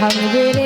ভাঙবে